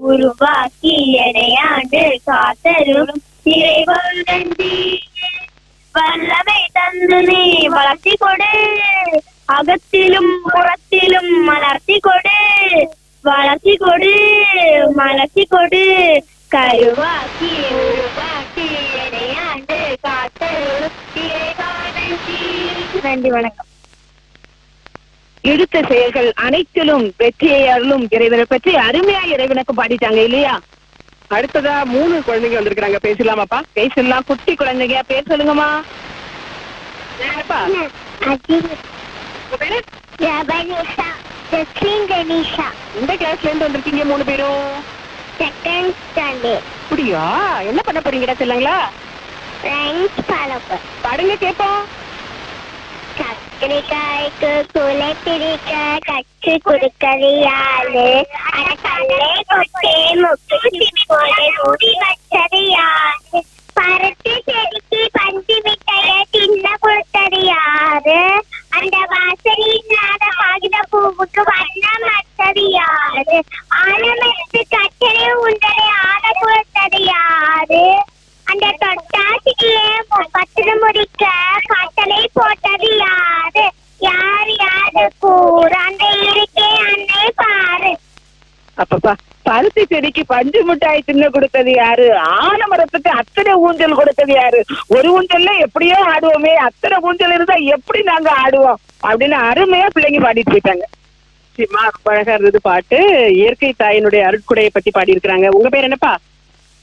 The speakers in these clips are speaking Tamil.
உருவாக்கி எனையாண்டு காத்தருளும் இறைவன் நன்றி வல்லமை தந்து நீ வளர்த்தி கொடு அகத்திலும் புறத்திலும் மலர்த்தி கொடு வளர்த்தி கொடு மலர்த்தி கொடு எடுத்த செயல்கள் அனைத்திலும் வெற்றியை அருளும் இறைவனை பற்றி அருமையா இறைவனுக்கு பாடிட்டாங்க இல்லையா? அடுத்ததா மூணு குழந்தைங்க வந்திருக்காங்க பேசலாமாப்பா பேசலாம் குட்டி குழந்தைங்க. பேர் சொல்லுங்கம்மா. எந்த கிளாஸ்ல இருந்து வந்திருக்கீங்க மூணு பேரும்? செகண்ட் ஸ்டாண்டர்ட் அப்படியா? என்ன பண்ண போறீங்கடா சொல்லுங்களா? ரைம்ஸ் பாலப்ப பாடுங்க கேப்போம் கத்திரிக்காய்க்கு குலை பிரிக்க கற்று கொடுக்கறது யாரு அட கொட்டே முக்கு போல மூடி வச்சது யாரு பருத்தி செடிக்கு பஞ்சு மிட்டைய தின்ன கொடுத்தது யாரு அந்த வாசனை இல்லாத காகித பூவுக்கு வண்ணம் வச்சது யாரு ஆலமரத்து கட்டளை உண்ட ஆட கொடுத்தது யாரு அந்த தொட்டாசிக்கு பத்திரம் முடிக்க கட்டளை போட்டது யாரு யார் யாரு கூறு அந்த இருக்கே அன்னை பாரு அப்பப்பா பருத்தி செடிக்கு பஞ்சு மிட்டாய் தின்னு கொடுத்தது யாரு? ஆலமரத்துக்கு அத்தனை ஊஞ்சல் கொடுத்தது யாரு? ஒரு ஊஞ்சல்ல எப்படியோ ஆடுவோமே அத்தனை ஊஞ்சல் இருந்தா எப்படி நாங்க ஆடுவோம்? அப்படின்னு அருமையா பிள்ளைங்க பாடிட்டு போயிட்டாங்க. சரிம்மா ரொம்ப அழகா இருந்தது பாட்டு. இயற்கை தாயினுடைய அருட்குடையை பத்தி பாடி இருக்கிறாங்க உங்க பேர் என்னப்பா?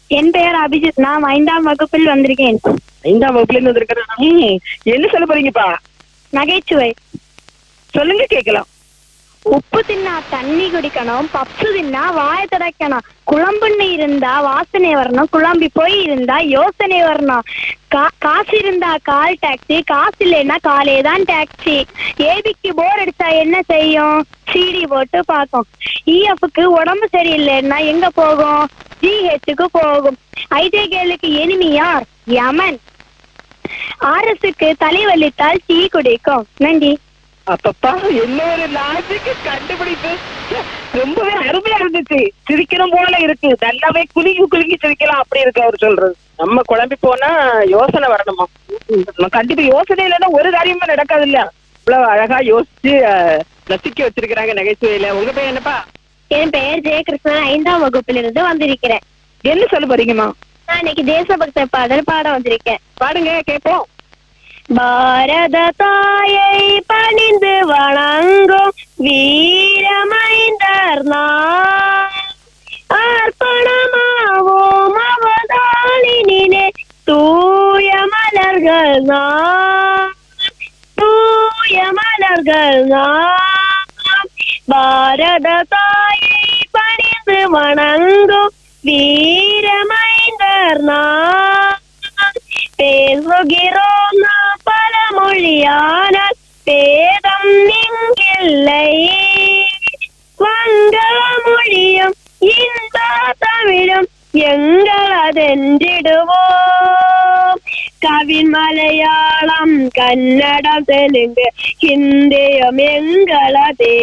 என் பெயர் அபிஜித். நான் ஐந்தாம் வகுப்பில் வந்திருக்கேன். ஐந்தாம் வகுப்புல இருந்து வந்திருக்கிறேன் என்ன சொல்ல போறீங்கப்பா? நகைச்சுவை. சொல்லுங்க கேட்கலாம். உப்பு தின்னா தண்ணி குடிக்கணும் பப்சு தின்னா வாய திறக்கணும் குழம்புன்னு இருந்தா வாசனை வரணும் குழம்பி போய் இருந்தா யோசனை வரணும். கா- காசு இருந்தா கால் டாக்ஸி காசு இல்லைன்னா காலே தான் டாக்ஸி ஏபிக்கு போர் அடிச்சா என்ன செய்யும்? சிடி போட்டு பார்க்கும். இஎஃப்க்கு உடம்பு சரியில்லைன்னா எங்க போகும்? ஜிஹெச்சுக்கு போகும். ஐடிகேலுக்கு எனிமி யார்? யமன் ஆர்எஸ்க்கு தலைவலித்தால் டீ குடிக்கும். நன்றி. அப்பப்பா என்ன ஒரு லாஜிக் கண்டுபிடிப்பு? ரொம்பவே அருமையா இருந்துச்சு. சிரிக்கணும் போல இருக்கு. நல்லாவே குலுங்கி குலுங்கி சிரிக்கலாம் அப்படி இருக்கு அவர் சொல்றது. நம்ம குழம்பி போனா யோசனை வரணுமா? கண்டிப்பா யோசனை இல்லைன்னா ஒரு காரியமும் நடக்காது இல்ல இவ்வளவு அழகா யோசிச்சு ரசிக்க வச்சிருக்கிறாங்க நகைச்சுவையில. உங்க பேர் என்னப்பா? என் பெயர் ஜெயகிருஷ்ணன் ஐந்தாம் வகுப்பிலிருந்து வந்திருக்கிறேன். என்ன சொல்ல போறீங்கம்மா? நான் இன்னைக்கு தேசபக்த பாடல் பாட வந்திருக்கேன். பாடுங்க கேட்போம். பாரத தாயை பணிந்து வணங்கும் வீரமைந்தர் நாம் அர்ப்பணமாவோம் அவதாளினிலே தூய மலர்கள் நாம் தூய மலர்கள் நாம் பாரத தாயை பணிந்து வணங்கும் வீரமைந்தர் நாம் பேசுகிறோம் நாம் பல மொழியானால் பேதம் இங்கில்லை வங்க மொழியும் இந்த தமிழும் எங்களதென்றிடுவோம் கவின் மலையாளம் கன்னடம் தெலுங்கு ஹிந்தியும் எங்களதே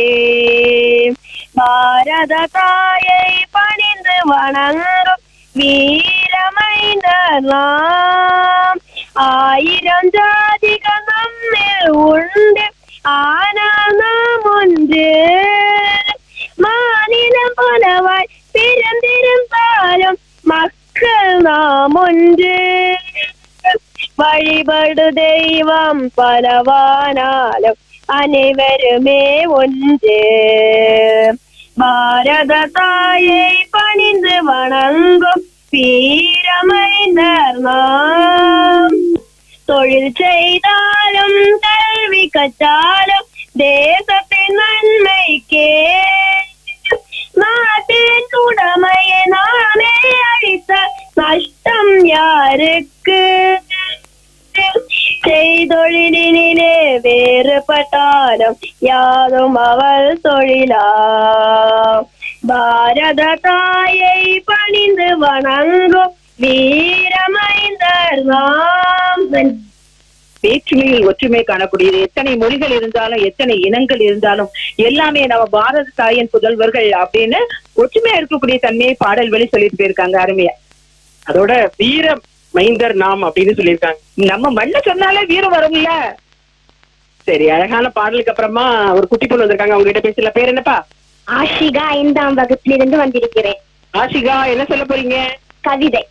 பாரத தாயை பணிந்து வணங்கும் வீரமைந்தர் நாம் ஆயிரம் ஜாதிகள் நம்மில் உண்டு ஆனால் நாம் ஒன்று மாநிலம் போலவாய் பிறந்திருந்தாலும் மக்கள் நாம் ஒன்று வழிபடு தெய்வம் பலவானாலும் அனைவருமே ஒன்று பாரத தாயை பணிந்து வணங்கும் வீரமைந்தர் நாம் தொழில் செய்தாலும் கல்வி கற்றாலும் தேசத்தின் நன்மைக்கே நாட்டின் உடமையை நாமே அழித்த நஷ்டம் யாருக்கு செய்தொழிலினிலே வேறுபட்டாலும் யாரும் அவள் தொழிலா பாரத தாயை பணிந்து வணங்கும் வீரமைந்தர் நாம் வேற்றுமையில் ஒற்றுமை காணக்கூடியது. எத்தனை மொழிகள் இருந்தாலும் எத்தனை இனங்கள் இருந்தாலும் எல்லாமே நம்ம பாரத தாயின் புதல்வர்கள் அப்படின்னு ஒற்றுமையா இருக்கக்கூடிய தன்மையை பாடல் வழி சொல்லிட்டு போயிருக்காங்க அருமையா. அதோட வீர மைந்தர் நாம் அப்படின்னு சொல்லியிருக்காங்க. நம்ம மண்ணை சொன்னாலே வீரம் வரும்ல. சரி அழகான பாடலுக்கு அப்புறமா ஒரு குட்டி பொண்ணு வந்திருக்காங்க. அவங்க கிட்ட பேசல பேர் என்னப்பா? ஆஷிகா ஐந்தாம் வகுப்பிலிருந்து வந்திருக்கிறேன். ஆஷிகா என்ன சொல்ல போறீங்க? கவிதை.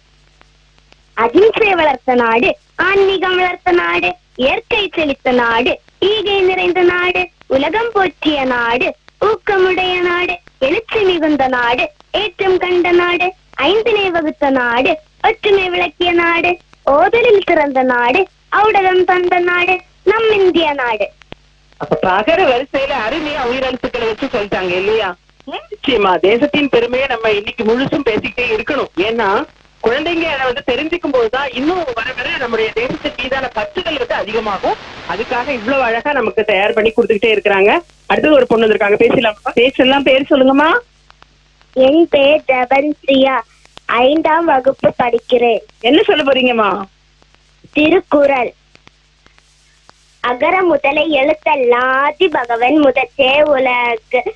அகிம்சை வளர்த்த நாடு ஆன்மீகம் வளர்த்த நாடு இயற்கை செழித்த நாடு ஈகை நிறைந்த நாடு உலகம் போற்றிய நாடு ஊக்கமுடைய நாடு எழுச்சி மிகுந்த நாடு ஏற்றம் கண்ட நாடு ஐந்தினை வகுத்த நாடு ஒற்றுமை விளக்கிய நாடு ஓதலில் சிறந்த நாடு ஔடதம் தந்த நாடு நம் இந்திய நாடு. அப்ப பகர வரிசையில அருமையா உயிரெழுத்துக்களை வச்சு சொல்லிட்டாங்க இல்லையா? நிச்சயமா தேசத்தின் பெருமையை நம்ம இன்னைக்கு முழுசும் பேசிக்கிட்டே இருக்கணும். ஏன்னா குழந்தைங்க அதை வந்து தெரிஞ்சுக்கும் போதுதான் இன்னும் வர வர நம்முடைய தேசத்தின் மீதான பற்றுதல் வந்து அதிகமாகும். அதுக்காக இவ்வளவு அழகா நமக்கு தயார் பண்ணி கொடுத்துக்கிட்டே இருக்கிறாங்க. அடுத்தது ஒரு பொண்ணு வந்திருக்காங்க. பேசலாம்? பேசலாம் பேர் சொல்லுங்கம்மா. என் பேர் ஜபன்சியா ஐந்தாம் வகுப்பு படிக்கிறேன். என்ன சொல்ல போறீங்கம்மா? திருக்குறள். அகர முதலை எழுத்தெல்லாம் ஆதி பகவன் முதற்றே உலகு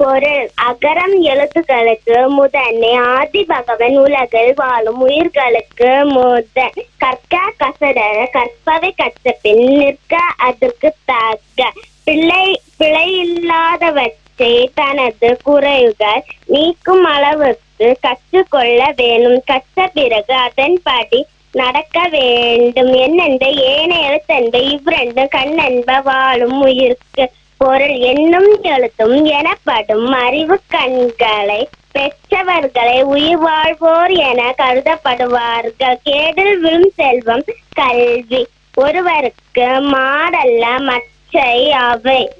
பொருள் அகரம் எழுத்துக்களுக்கு முதன்மை. ஆதி பகவன் உலகில் வாழும் உயிர்களுக்கு முதன் கற்க கசட கற்பவை கற்ற பின் நிற்க அதற்கு தக்க. பிள்ளை பிழை இல்லாதவற்றை தனது குறைவுகள் நீக்கும் அளவுக்கு கற்றுக்கொள்ள வேணும். கற்ற பிறகு அதன்படி நடக்க வேண்டும். என்னென்ற ஏன எழுத்தென்ப இவ்விரண்டு கண்ணென்ப வாழும் உயிர்க்கு பொருள் என்னும் எழுத்தும் எனப்படும் அறிவு கண்களை பெற்றவர்களை உயிர் வாழ்வோர் என கருதப்படுவார்கள். கேடில் விழும் செல்வம் கல்வி. ஒருவருக்கு மாடல்ல மச்சை அவை.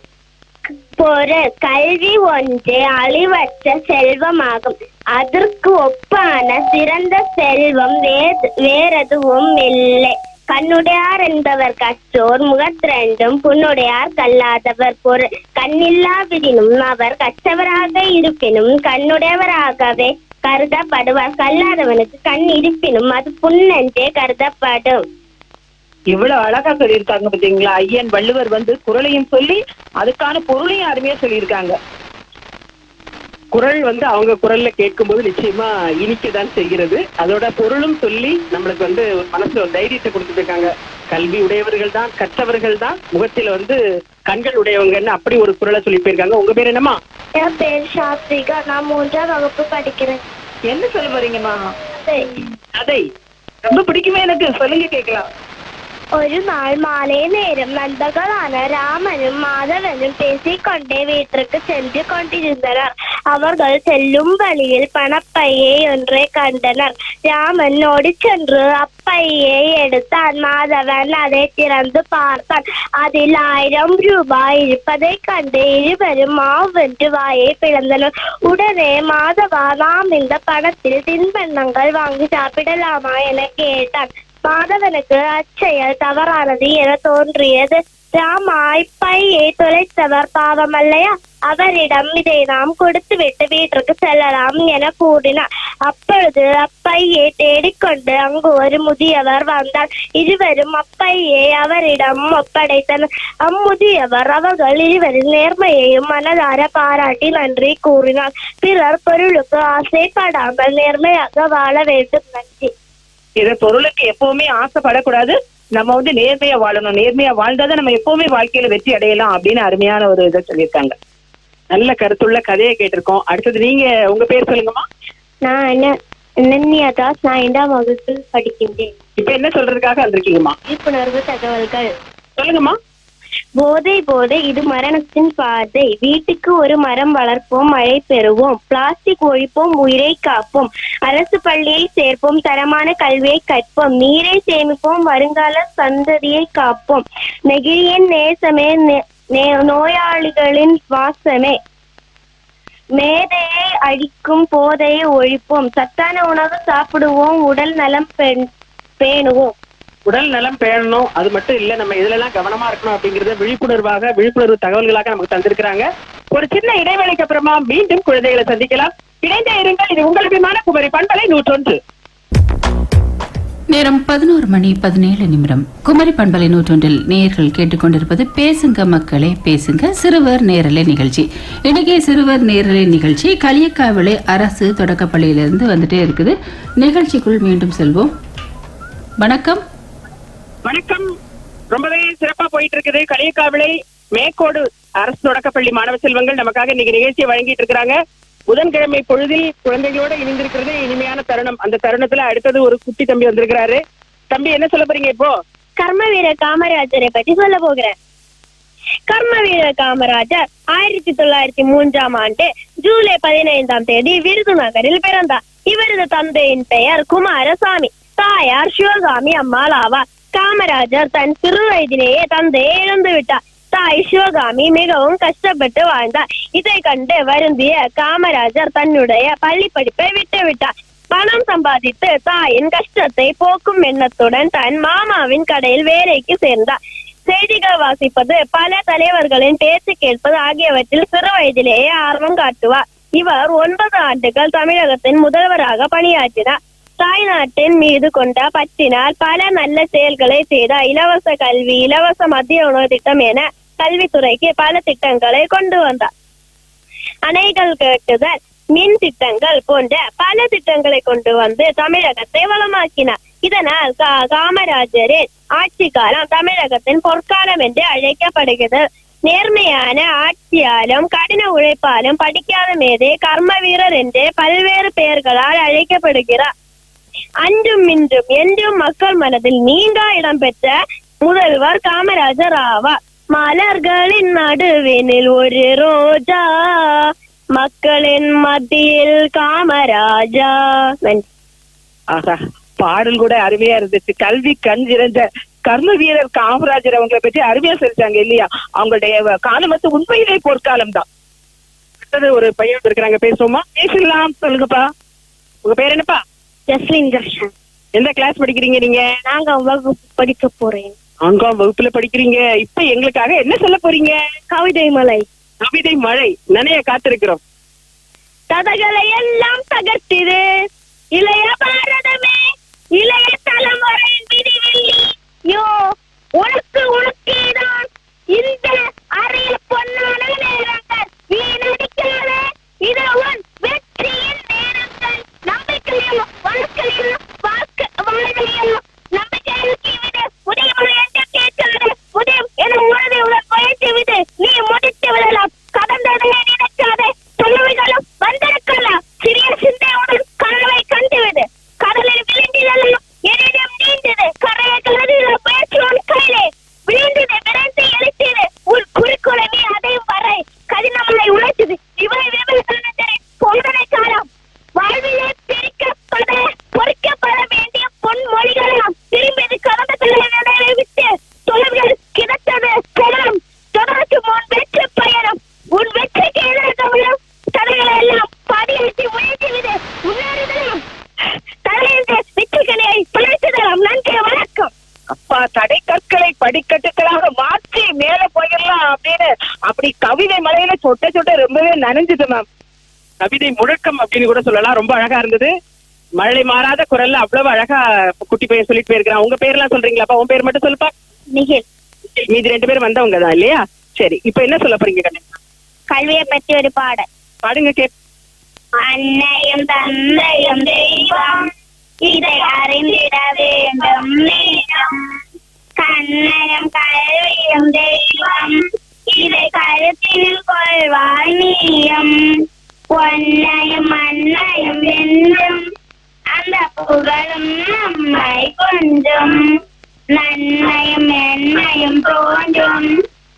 பொருள் கல்வி ஒன்றே அழிவற்ற செல்வமாகும். அதற்கு ஒப்பான சிறந்த செல்வம் வேறு வேறெதுவும் இல்லை. கண்ணுடையார் என்பவர் கற்றோர் முகத்திரண்டும் புண்ணுடையார் கல்லாதவர் பொருள் கண்ணில்லாவிடினும் அவர் கற்றவராக இருப்பினும் கண்ணுடையவராகவே கருதப்படுவார். கல்லாதவனுக்கு கண் இருப்பினும் அது புண்ணென்றே கருதப்படும். இவ்வளவு அழகா சொல்லியிருக்காங்க பாத்தீங்களா? ஐயன் வள்ளுவர் வந்து குரலையும் சொல்லி அதுக்கான பொருளையும் அருமையா சொல்லியிருக்காங்க. குரல் வந்து அவங்க குரல்ல கேட்கும்போது நிச்சயமா இனிக்கதான் செய்கிறது. அதோட பொருளும் சொல்லி நம்மளுக்கு வந்து ஒரு மனசுல ஒரு தைரியத்தை கொடுத்துட்டு இருக்காங்க கல்வி உடையவர்கள் தான் கற்றவர்கள் தான். முகத்தில வந்து கண்கள் உடையவங்கன்னு அப்படி ஒரு குரலை சொல்லி போயிருக்காங்க. உங்க பேர் என்னம்மா? என் பேர் சாத்விகா. நான் மூன்றாம் வகுப்பு படிக்கிறேன். என்ன சொல்ல போறீங்கம்மா? கதை. ரொம்ப பிடிக்குமே எனக்கு. சொல்லுங்க கேட்கலாம். ഒരു നാൾ മാലേ നേരം നന്ദകളാണ് രാമനും മാധവനും பேசிக்கொண்டே வீட்டிற்கு சென்று கொண்டிருந்தனர் அவர்கள் செல்லும் வழியில் பணப்பையை ஒன்றை கண்டனர் ராமன் ஓடி சென்று அப்பையை எடுத்தான் மாதவன் அதை திறந்து பார்த்தான் அதில் ஆயிரம் ரூபாய் இருப்பதை கண்டு இருவரும் மாவென்று வாயை பிளந்தனர் உடனே மாதவா நாம் இந்த பணத்தில் தின்பண்டங்கள் வாங்கி சாப்பிடலாமா என கேட்டான் மாதவனுக்கு அச்செயல் தவறானது என தோன்றியது. ராமா இப்பையை தொலைத்தவர் பாவம் அல்லையா அவரிடம் இதை நாம் கொடுத்துவிட்டு வீட்டிற்கு செல்லலாம் என கூறினார். அப்பொழுது அப்பையை தேடிக்கொண்டு அங்கு ஒரு முதியவர் வந்தார். இருவரும் அப்பையை அவரிடம் ஒப்படைத்தனர். அம்முதியவர் அவர்கள் இருவரின் நேர்மையையும் மனதார பாராட்டி நன்றி கூறினார். பிறர் பொருளுக்கு ஆசைப்படாமல் நேர்மையாக வாழ வேண்டும். நன்றி. இத பொருளுக்கு எப்பவுமே ஆசைப்படக்கூடாது. நம்ம வந்து நேர்மையா வாழணும். நேர்மையா வாழ்ந்தாதான் நம்ம எப்பவுமே வாழ்க்கையில வெற்றி அடையலாம் அப்படின்னு அருமையான ஒரு இதை சொல்லியிருக்காங்க. நல்ல கருத்துள்ள கதையை கேட்டிருக்கோம். அடுத்தது நீங்க உங்க பேர் சொல்லுங்கம்மா. நான் என்ன அனன்யா தாஸ். நான் இரண்டாம் வகுப்பில் படிக்கின்றேன். இப்ப என்ன சொல்றதுக்காக வந்திருக்கீங்கம்மா? விழிப்புணர்வு தகவல்கள். சொல்லுங்கம்மா. போதை போதை இது மரணத்தின் பாதை. வீட்டுக்கு ஒரு மரம் வளர்ப்போம் மழை பெறுவோம். பிளாஸ்டிக் ஒழிப்போம் உயிரை காப்போம். அரசு பள்ளியை சேர்ப்போம் தரமான கல்வியை கற்போம். நீரை சேமிப்போம் வருங்கால சந்ததியை காப்போம். நெகிழியின் நேசமே நே- நோயாளிகளின் வாசமே. மேதையை அழிக்கும் போதையை ஒழிப்போம். சத்தான உணவு சாப்பிடுவோம் உடல் நலம் பெண்- பேணுவோம். உடல் நலம் பேணணும். அது மட்டும் இல்ல நம்ம இதுல எல்லாம் கவனமா இருக்கணும் அப்படிங்கறத விழிப்புணர்வாக விழிப்புணர்வு தகவல்களாக நமக்கு தந்திருக்கிறாங்க. ஒரு சின்ன இடைவேளைக்கு அப்புறமா மீண்டும் குழந்தைகளை சந்திக்கலாம். இணைந்தே இருங்கள். இது உங்கள் விமான குமரி பண்பலை நூற்றொன்று. நேரம் பதினோரு மணி பதினேழு நிமிடம். குமரி பண்பலை நூற்றொன்றில் நேயர்கள் கேட்டுக்கொண்டிருப்பது பேசுங்க மக்களே பேசுங்க சிறுவர் நேரலை நிகழ்ச்சி. இன்னைக்கு சிறுவர் நேரலை நிகழ்ச்சி களியக்காவிளை அரசு தொடக்கப்பள்ளியிலிருந்து வந்துட்டே இருக்குது. நிகழ்ச்சிக்குள் மீண்டும் செல்வோம். வணக்கம். வணக்கம். ரொம்பவே சிறப்பா போயிட்டு இருக்குது களியக்காவிளை மேற்கோடு அரசு தொடக்கப்பள்ளி மாணவ செல்வங்கள் நமக்காக இன்னைக்கு நிகழ்ச்சியை வழங்கிட்டு இருக்காங்க புதன்கிழமை பொழுதில் குழந்தைகளோட இணைந்திருக்கிறது இனிமையான தருணம். அந்த தருணத்துல அடுத்தது ஒரு குட்டி தம்பி வந்திருக்கிறாரு. தம்பி என்ன சொல்ல போறீங்க இப்போ? கர்ம வீரர் காமராஜரை பற்றி சொல்ல போகிறேன். கர்ம வீரர் காமராஜர் ஆயிரத்தி தொள்ளாயிரத்தி மூன்றாம் ஆண்டு ஜூலை பதினைந்தாம் தேதி விருதுநகரில் பிறந்தார். இவரது தந்தையின் பெயர் குமாரசாமி. தாயார் சிவகாமி அம்மாள் ஆவார். காமராஜர் தன் சிறு வயதிலேயே தந்தையை இழந்து விட்டார். தாய் சிவகாமி மிகவும் கஷ்டப்பட்டு வாழ்ந்தார். இதை கண்டு வருந்திய காமராஜர் தன்னுடைய பள்ளி படிப்பை விட்டு விட்டார். பணம் சம்பாதித்து தாயின் கஷ்டத்தை போக்கும் எண்ணத்துடன் தன் மாமாவின் கடையில் வேலைக்கு சேர்ந்தார். செய்திகள் வாசிப்பது பல தலைவர்களின் பேச்சு கேட்பது ஆகியவற்றில் சிறு வயதிலேயே ஆர்வம் காட்டுவார். இவர் ஒன்பது ஆண்டுகள் தமிழகத்தின் முதல்வராக பணியாற்றினார். தாய் நாட்டின் மீது கொண்ட பற்றினால் பல நல்ல செயல்களை செய்த இலவச கல்வி இலவச மத்திய உணவு திட்டம் என கல்வித்துறைக்கு பல திட்டங்களை கொண்டு வந்தார். அணைகள் கட்டுதல் மின் திட்டங்கள் போன்ற பல திட்டங்களை கொண்டு வந்து தமிழகத்தை வளமாக்கினார். இதனால் காமராஜரின் ஆட்சி காலம் தமிழகத்தின் பொற்காலம் என்று அழைக்கப்படுகிறது. நேர்மையான ஆட்சியாலும் கடின உழைப்பாலும் படிக்காத மேதே கர்ம வீரர் என்று பல்வேறு பெயர்களால் அழைக்கப்படுகிறார். அன்றும் இன்றும் என்றும் மக்கள் மனதில் நீங்கா இடம்பெற்ற முதல்வர் காமராஜர் ஆவார். மலர்களின் நடுவினில் ஒரு ரோஜா மக்களின் மத்தியில் காமராஜா. ஆஹா பாடல் கூட அருமையா இருந்துச்சு. கல்வி கண் இருந்த கர்ம வீரர் காமராஜர் அவங்களை பற்றி அருமையா சொல்லிட்டாங்க இல்லையா? அவங்களுடைய காலமத்து காலம் வந்து உண்மையிலே பொற்காலம் தான். அடுத்தது ஒரு பையன் இருக்கிறாங்க பேசுவோமா? பேசலாம் சொல்லுங்கப்பா. உங்க பேர் என்னப்பா? ஜஸ்லின் தர்ஷன் எந்த கிளாஸ் படிக்கிறீங்க நீங்க? நாங்க வகுப்பு படிக்க போறேன். நான்காம் வகுப்புல படிக்கிறீங்க. இப்ப எங்களுக்காக என்ன சொல்ல போறீங்க? கவிதை மலை. கவிதை மழை நனைய காத்திருக்கிறோம். கதைகளை எல்லாம் தகர்த்திடு. இளைய பாரதமே இளைய தலைமுறையின் விடிவெள்ளி யோ உனக்கு உனக்கேதான். இந்த அறையில் பொன்னான நேரங்கள். வீணடிக்காத இது உன் என உறுதி உடன் முயற்சி விடு. நீ முடித்து விடலாம். கடந்ததை தடை கற்களை படிக்கட்டுகளாக மாற்றி மேல போயிடலாம் அப்படின்னு அப்படி கவிதை மலையில சொட்ட சொட்ட ரொம்பவே நனைஞ்சது மேம் கவிதை முழக்கம் அப்படின்னு கூட சொல்லலாம். ரொம்ப அழகா இருந்தது. மழை மாறாத குரல்ல அவ்வளவு அழகா குட்டி பையன் சொல்லிட்டு போயிருக்கிறான். உங்க பேர்லாம் சொல்றீங்களாப்பா? உன் பேர் மட்டும் சொல்லுப்பா. நிகில். மீதி ரெண்டு பேரும் வந்தவங்க தான் இல்லையா? சரி இப்ப என்ன சொல்ல போறீங்க கண்ணு? கல்வியை பற்றி ஒரு பாடல். பாடுங்க கே அன்னையும் தந்தையும் தெய்வம். இதை அறிந்திட வேண்டும் நீயம். கண்ணையும் கல்வியும் தெய்வம் இதை கருத்தில் கொள்வாய் நீயம் பொன்னையும் மண்ணையும் என்றும் அந்த புகழும் நம்மை கொஞ்சம் நன்மையும் எண்ணையும் தோன்றும்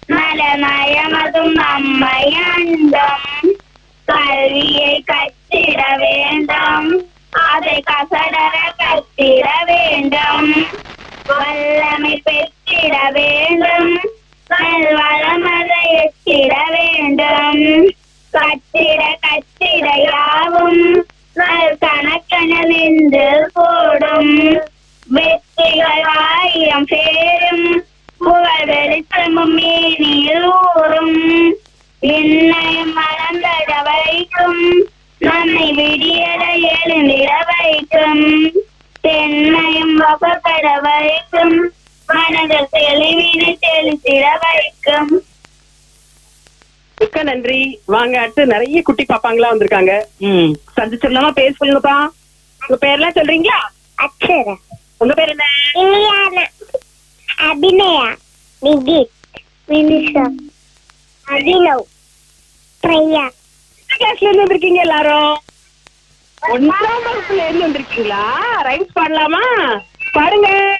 நலநயமதும் நம்மை அண்டும் கல்வியை கற்றிட வேண்டும் அதை கசடர கத்திட வேண்டும். வல்லமை பெற்றிட வேண்டும். நல்வளமதை எட்டிட வேண்டும். கட்டிட கட்டிட யாவும் நல் கணக்கென நின்று கூடும். வெற்றிகள் ஆயிரம் பேரும் புகழ் வெளிச்சமும் மேனியில் ஊறும். என்னையும் மறந்தட வைக்கும் நம்மை விடியட எழுந்திட வைக்கும். தென்னையும் வகப்பட வைக்கும். மனதில் தெளிவினை தெளித்திட வைக்கும். மிக்க நன்றி. வாங்க அடுத்து நிறைய குட்டி பாப்பாங்களா வந்திருக்காங்க. ம் சந்திச்சிடலாமா பேர் சொல்லுங்கப்பா. உங்க பேர்லாம் சொல்றீங்களா? அக்ஷரா. உங்க பேர் என்ன? இலியானா. அபிநயா. விகித் வினிஷா. அபினவ் பிரியா. கிளாஸ்ல இருந்து வந்திருக்கீங்க எல்லாரும்? ஒன்றாம் வகுப்புல இருந்து வந்திருக்கீங்களா? ரைம்ஸ் பாடலாமா? பாடுங்க.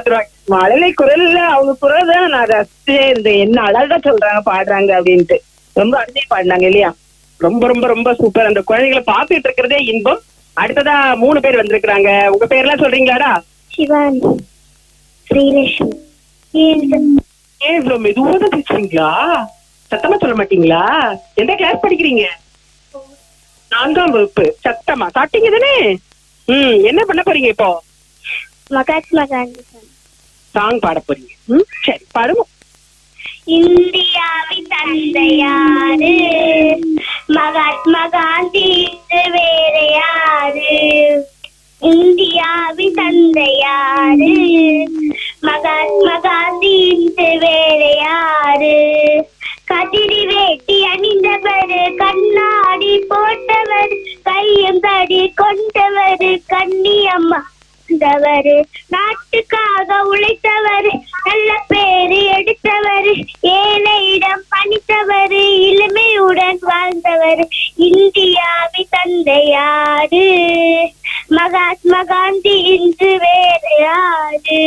பாத்துருவாங்க மழலை குரல்ல அவங்க குரல் தான் நான் ரசிச்சே இருந்தேன். என்ன அழகா சொல்றாங்க பாடுறாங்க அப்படின்ட்டு. ரொம்ப அருமையா பாடினாங்க இல்லையா? ரொம்ப ரொம்ப ரொம்ப சூப்பர் அந்த குழந்தைகளை பாத்துட்டு இருக்கிறதே இன்பம். அடுத்ததா மூணு பேர் வந்திருக்கிறாங்க. உங்க பேர்லாம் சொல்றீங்களாடா? சிவானி ஸ்ரீலட்சுமி ஏன் இவ்வளவு மெதுவா தான் பேசுறீங்களா? சத்தமா சொல்ல மாட்டீங்களா? எந்த கிளாஸ் படிக்கிறீங்க? நான்காம் வகுப்பு. சத்தமா? சாப்பிட்டீங்க தானே? ம் என்ன பண்ண போறீங்க இப்போ? மகாத்மா காந்தி சாங் பாட போறீங்க. சரி பாடுவோம். இந்தியாவின் தந்தையாரு மகாத்மா காந்தி வேற யாரு இந்தியாவின் தந்தையாரு மகாத்மா காந்தி வேற யாரு கதிரி வேட்டி அணிந்தவர் கண்ணாடி போட்டவர் கையும் தடி கொண்டவர் கண்ணியம்மா வந்தவர் நாட்டுக்காக உழைத்தவர் நல்ல பேரு எடுத்தவர் ஏழையிடம் பணித்தவர் இளமையுடன் வாழ்ந்தவர் இந்தியாவின் தந்தையாரு. மகாத்மா காந்தி இன்று வேறு யாரு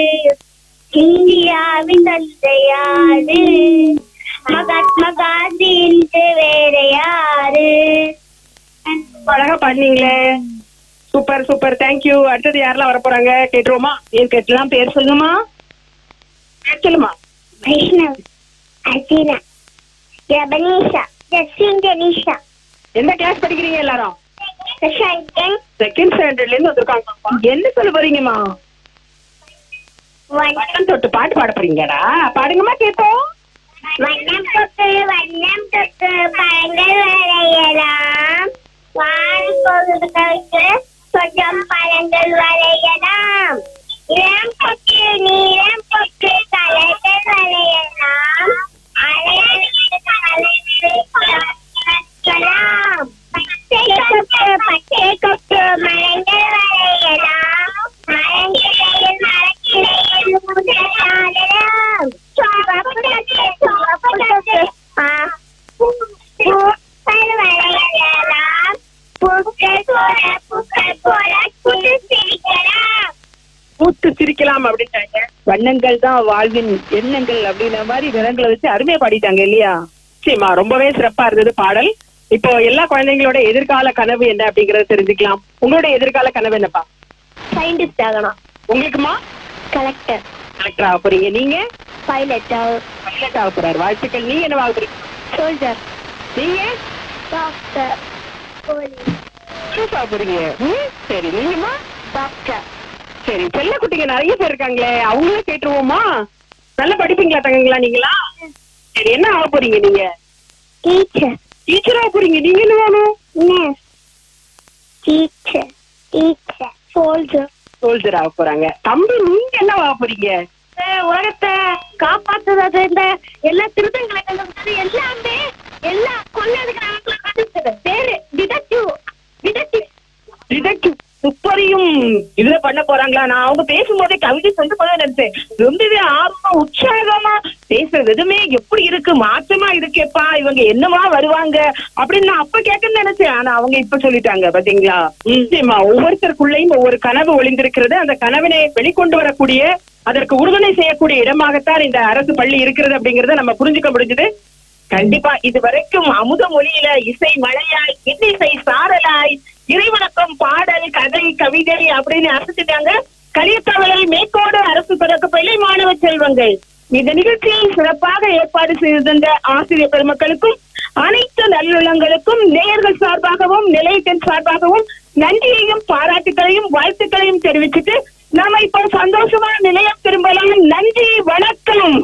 இந்தியாவின் தந்தையாரு. மகாத்மா காந்தி இன்று வேற யாரு அழகா பண்ணீங்களே சூப்பர் சூப்பர் தேங்க்யூ அடுத்தது யாரெல்லாம் வர போறாங்க கேட்டுருவோமா? ஏன் கேட்டலாம்? பேர் சொல்லுமா? பேர் சொல்லுமா? வைஷ்ணவ் அர்ஜுனா ரபனீஷா ஜஸ்வின் ஜெனிஷா. எந்த கிளாஸ் படிக்கிறீங்க எல்லாரும்? செகண்ட் ஸ்டாண்டர்ட்ல இருந்து வந்திருக்காங்க என்ன சொல்ல போறீங்கம்மா? வண்ணம் தொட்டு பாட்டு பாட போறீங்கடா. பாடுங்கம்மா கேட்போம். வண்ணம் தொட்டு வண்ணம் தொட்டு பழங்கள் வரையலாம். வான் பொருட்களுக்கு கொஞ்சம் பழங்கள் வரையலாம். இளம் தொட்டு நீளம் தொட்டு தலைகள் வரையலாம். அலைகள் பச்சை கொத்து பச்சை கொத்து மரங்கள் வரையலாம். மரங்கிளையில் மரக்கிளையில் முதலாடலாம் சோப்பு தொட்டு பூத்து சிரிக்கலாம் அப்படின்ட்டாங்க வண்ணங்கள் தான் வாழ்வின் எண்ணங்கள் அப்படின்ற மாதிரி நிறங்களை வச்சு அருமையா பாடிட்டாங்க இல்லையா? சரிம்மா ரொம்பவே சிறப்பா இருந்தது பாடல். இப்போ எல்லா குழந்தைங்களோட எதிர்கால கனவு என்ன அப்படிங்கறத தெரிஞ்சுக்கலாம். உங்களோட எதிர்கால கனவு என்னப்பா? சயின்டிஸ்ட் ஆகணும். உங்களுக்குமா? கலெக்டர் கலெக்டர் ஆக போறீங்க. நீங்க? பைலட் பைலட் ஆக போறாரு. வாழ்த்துக்கள். நீங்க என்ன ஆக போறீங்க சோல்ஜர் நீங்க? டாக்டர் சூப் ஆக போறீங்க. ம், சரி நீங்கம்மா? டாக்டர். சரி செல்ல குட்டிங்க நிறைய பேர் இருக்காங்களே அவங்களே கேட்டுருவோமா? நல்லா படிப்பீங்களா தங்கங்களா நீங்களா? சரி என்ன ஆக போறீங்க நீங்க? டீச்சர். டீச்சர் ஆக போறீங்க நீங்க என்ன வேணும்? டீச்சர் டீச்சர் சோல்ஜர் சோல்ஜர் ஆக போறாங்க. தம்பி நீங்க என்ன ஆக போறீங்க? உலகத்தை காப்பாத்துறது இந்த எல்லா திருத்தங்களை கண்டுபிடிச்சது எல்லாமே எல்லா கொள்ளதுக்கு கண்டுபிடிச்சது பேரு டிடெக்டிவ் டிடெக்டிவ் டிடெக்டிவ் துப்பறியும் இதுல பண்ண போறாங்களா? நான் அவங்க பேசும்போதே கவிதை சொல்லும் போதே நினைச்சேன். ரொம்பவே ஆர்வமா உற்சாகமா பேசுறது. எதுவுமே எப்படி இருக்கு? மாற்றமா இருக்கேப்பா. இவங்க என்னவா வருவாங்க? அப்படின்னு நான் அப்ப கேட்கன்னு நினைச்சேன். ஆனா அவங்க இப்ப சொல்லிட்டாங்க பாத்தீங்களா? நிச்சயமா. ஒவ்வொருத்தருக்குள்ளேயும் ஒவ்வொரு கனவு ஒளிந்திருக்கிறது. அந்த கனவினை வெளிக்கொண்டு வரக்கூடிய அதற்கு உறுதுணை செய்யக்கூடிய இடமாகத்தான் இந்த அரசு பள்ளி இருக்கிறது அப்படிங்கறத நம்ம புரிஞ்சுக்க முடிஞ்சது. கண்டிப்பா இது வரைக்கும் அமுத மொழியில இசை மழையாய் இன்னிசை சாரலாய் இறைவணக்கம் பாடல் கதை கவிதை அப்படின்னு அரசிட்டாங்க கலியத்தவளை மேற்கோடு அரசு தொடக்க பள்ளி மாணவ செல்வங்கள். இந்த நிகழ்ச்சியை சிறப்பாக ஏற்பாடு செய்திருந்த ஆசிரியர் பெருமக்களுக்கும் அனைத்து நல்லுள்ளங்களுக்கும் நேயர்கள் சார்பாகவும் நிலையத்தின் சார்பாகவும் நன்றியையும் பாராட்டுகளையும் வாழ்த்துக்களையும் தெரிவிச்சுட்டு நாம இப்போ சந்தோஷமான நிலையம் திரும்பாலும். நன்றி வணக்கம்.